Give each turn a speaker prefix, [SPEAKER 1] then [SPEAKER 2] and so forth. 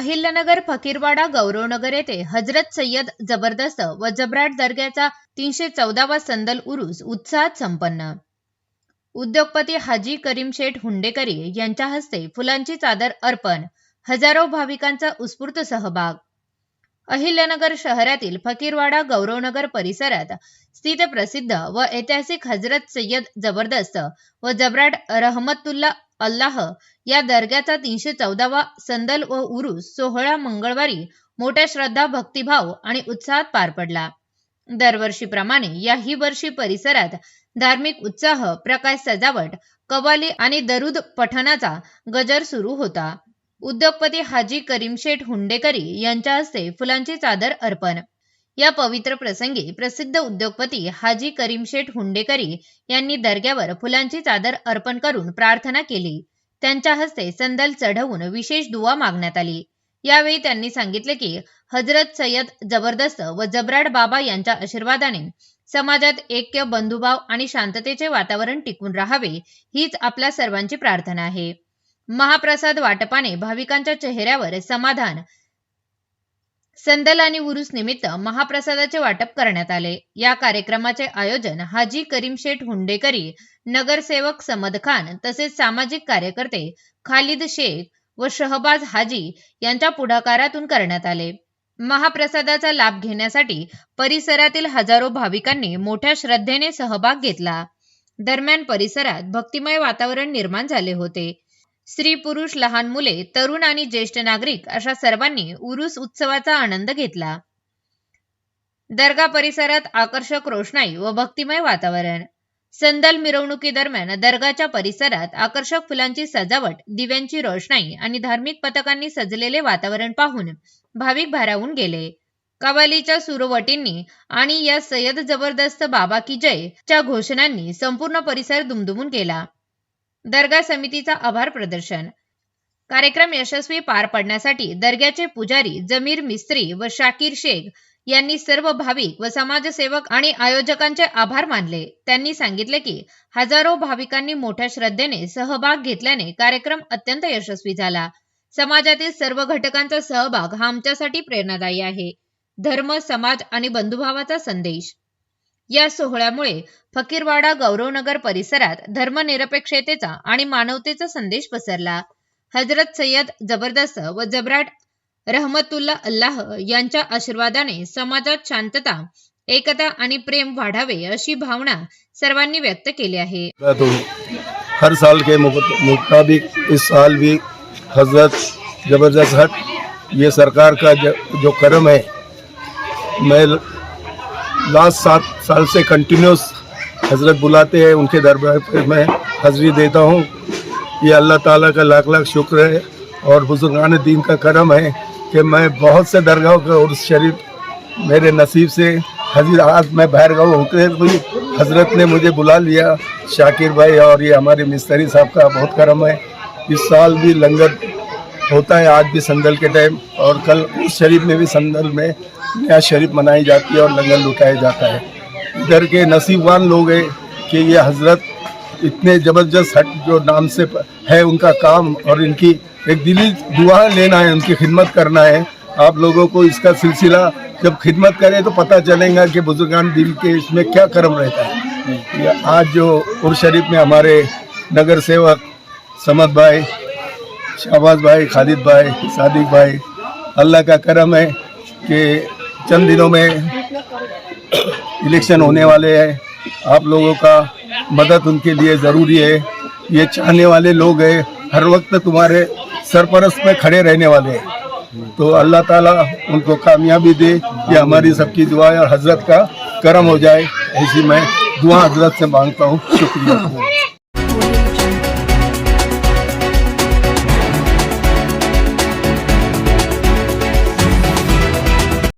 [SPEAKER 1] अहिल्यानगर फकीरवाडा गौरवनगर येथे हजरत सय्यद जबरदस्त व जबराट दर्ग्याचा तीनशे चौदावा संदल उरूस उत्साहात संपन्न. उद्योगपती हाजी करीम शेठ हुंडेकरी यांच्या हस्ते फुलांची चादर अर्पण हजारो भाविकांचा उत्स्फूर्त सहभाग. अहिल्यानगर शहरातील फकीरवाडा गौरवनगर परिसरात स्थित प्रसिद्ध व ऐतिहासिक हजरत सय्यद जबरदस्त व जबराट रहमतुल्ला अल्लाह या दर्ग्याचा तीनशे चौदावा संदल व उरुस सोहळा मंगळवारी मोठ्या श्रद्धा भक्तिभाव आणि उत्साहात पार पडला. दरवर्षीप्रमाणे याही वर्षी परिसरात धार्मिक उत्साह प्रकाश सजावट कवाली आणि दरुद पठणाचा गजर सुरू होता. उद्योगपती हाजी करीम शेठ हुंडेकरी यांच्या हस्ते फुलांची चादर अर्पण या पवित्र प्रसंगी प्रसिद्ध उद्योगपती हाजी करीम शेठ हुंडेकरी यांनी दर्ग्यावर फुलांची चादर अर्पण करून प्रार्थना केली. त्यांच्या हस्ते संदल चढवून विशेष दुवा मागण्यात आली. यावेळी त्यांनी सांगितले की हजरत सय्यद जबरदस्त व जबराट बाबा यांच्या आशीर्वादाने समाजात ऐक्य बंधुभाव आणि शांततेचे वातावरण टिकून राहावे हीच आपल्या सर्वांची प्रार्थना आहे. महाप्रसाद वाटपाने भाविकांच्या चेहऱ्यावर समाधान संदल आणि उरूस निमित्त महाप्रसादाचे वाटप करण्यात आले. या कार्यक्रमाचे आयोजन हाजी करीम शेठ हुंडेकरी नगरसेवक समद खान तसेच सामाजिक कार्यकर्ते खालिद शेख व शहबाज हाजी यांच्या पुढाकारातून करण्यात आले. महाप्रसादाचा लाभ घेण्यासाठी परिसरातील हजारो भाविकांनी मोठ्या श्रद्धेने सहभाग घेतला. दरम्यान परिसरात भक्तिमय वातावरण निर्माण झाले होते. स्त्री पुरुष लहान मुले तरुण आणि ज्येष्ठ नागरिक अशा सर्वांनी उरुस उत्सवाचा आनंद घेतला. दर्गा परिसरात आकर्षक रोषणाई व भक्तिमय वातावरण. संदल मिरवणुकीदरम्यान दर्गाच्या परिसरात आकर्षक फुलांची सजावट दिव्यांची रोषणाई आणि धार्मिक पथकांनी सजलेले वातावरण पाहून भाविक भारावून गेले. कवालीच्या सुरवटींनी आणि या सय्यद जबरदस्त बाबा की जय च्या घोषणांनी संपूर्ण परिसर दुमदुमून गेला. दर्गा समितीचा आभार प्रदर्शन. कार्यक्रम यशस्वी पार पडण्यासाठी दर्ग्याचे पुजारी जमीर मिस्त्री व शाकीर शेख यांनी सर्व भाविक व समाजसेवक आणि आयोजकांचे आभार मानले. त्यांनी सांगितले की हजारो भाविकांनी मोठ्या श्रद्धेने सहभाग घेतल्याने कार्यक्रम अत्यंत यशस्वी झाला. समाजातील सर्व घटकांचा सहभाग हा आमच्यासाठी प्रेरणादायी आहे. धर्म समाज आणि बंधुभावाचा संदेश. या सोहळ्यामुळे फकीरवाडा गौरवनगर परिसरात धर्मनिरपेक्षतेचा आणि मानवतेचा संदेश पसरला. हजरत सय्यद जबरदस्त व जबराट रहमतुल्ला अल्लाह यांच्या आशीर्वादाने समाजात शांतता एकता आणि प्रेम वाढावे अशी भावना सर्वांनी व्यक्त केली आहे.
[SPEAKER 2] हर साल के मुताबिक इस साल भी हजरत ज़बरदस्त हट ये सरकार का जो करम है मैं लास्ट सात साल से कंटिन्यूस हज़रत बुलाते हैं, उनके दरबार पर मैं हाज़िरी देता हूँ। ये अल्लाह ताला का लाख लाख शुक्र है और बुजुर्गान दीन का करम है कि मैं बहुत से दरगाहों का उर्स शरीफ मेरे नसीब से हजीर आज मैं बाहर गया होते हुए हज़रत ने मुझे बुला लिया, शाकिर भाई और ये हमारे मिस्त्री साहब का बहुत करम है। इस साल भी लंगर होता है आज भी संदल के टाइम और कल उस शरीफ में भी संदल में नया शरीफ मनाई जाती है और लंगर लुटाया जाता है। इधर के नसीबवान लोग हैं कि ये हज़रत इतने ज़बरदस्त हट जो नाम से है उनका काम और इनकी एक दिली दुआ लेना है, उनकी खिदमत करना है। आप लोगों को इसका सिलसिला जब खिदमत करें तो पता चलेगा कि बुजुर्गान दिल के इसमें क्या कर्म रहता है। आज जो उर शरीफ में हमारे नगर सेवक समद भाई शहबाज भाई, खालिद भाई, सादिक भाई। अल्लाह का करम है कि चंद दिनों में इलेक्शन होने वाले हैं। आप लोगों का मदद उनके लिए ज़रूरी है। ये चाहने वाले लोग हैं, हर वक्त तुम्हारे सरपरस्त में खड़े रहने वाले हैं। तो अल्लाह ताला उनको कामयाबी दे ये हमारी सबकी दुआ और हज़रत का करम हो जाए। ऐसी मैं दुआ हज़रत से माँगता हूँ। शुक्रिया।